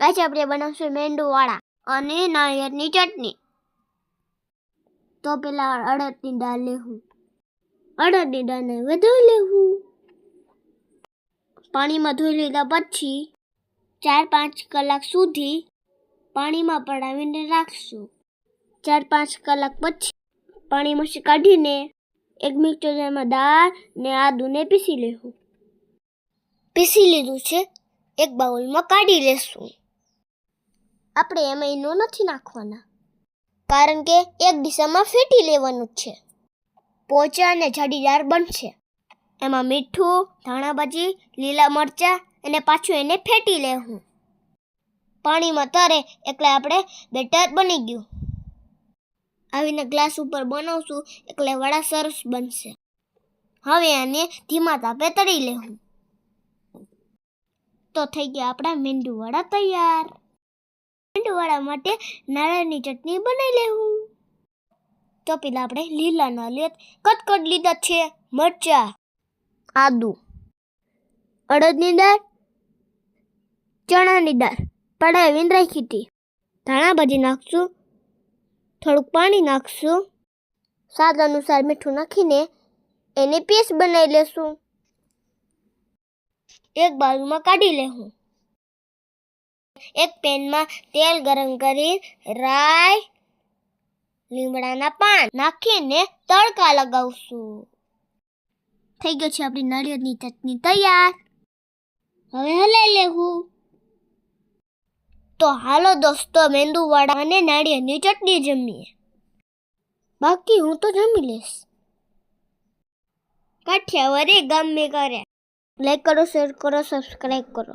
આજે આપણે બનાવશું, મેંદુવાળા અને નાળિયેરની ચટણી. તો પેલા અડદની દાળ લેવું અડદની દાળને વધુ લેવું પાણીમાં ધોઈ લીધા પછી ચાર પાંચ કલાક સુધી પાણીમાં પડાવીને રાખશું. ચાર પાંચ કલાક પછી પાણીમાંથી કાઢીને એક મિક્સરમાં દાળ ને આદુને પીસી લેવું પીસી લીધું છે, એક બાઉલમાં કાઢી લેશું. આપણે એમાં ઈનો નથી નાખવાના. કારણ કે એક દિશામાં ફેટી લેવાનું જ છે. પોચા અને જાડીદાર બનશે. એમાં મીઠું, ધાણાભાજી, લીલા મરચાં અને પાછું એને ફેટી લેવું. પાણીમાં તરે એટલે આપણે બેટર બની ગયું. આવીને ગ્લાસ ઉપર બનાવશું એટલે વડા સરસ બનશે. હવે આને ધીમા તાપે તળી લેવું. તો થઈ ગયા આપણા મેંદુવડા તૈયાર. મેંદુવડા માટે નાળિયેરની ચટણી બનાવી લેવું. તો પેલા આપણે લીલા નાળિયેર કટકટ લીધા છે મરચા, આદુ, અડદની દાળ, ચણાની દાળ, પડાવીને રાખી હતી. ધાણા ભાજી નાખશું, થોડુંક પાણી નાખશું, સ્વાદ અનુસાર મીઠું નાખીને એની પેસ્ટ બનાવી લેશું. એક બાજુમાં કાઢી લેવું. એક પેનમાં તેલ ગરમ કરી રાઈ, લીમડાના પાન નાખીને તડકા લગાવશું. થઈ ગયો છે આપણી નાળિયેરની ચટણી તૈયાર. હવે હલાઈ લેવું. તો હાલો દોસ્તો, મેંદુવાડા અને નાળિયેરની ચટણી જમીએ. બાકી હું તો જમી લઈશ. કાઠિયાવાડી ગામ મેં કર્યા લાઈક કરો શેર કરો સબસ્ક્રાઈબ કરો.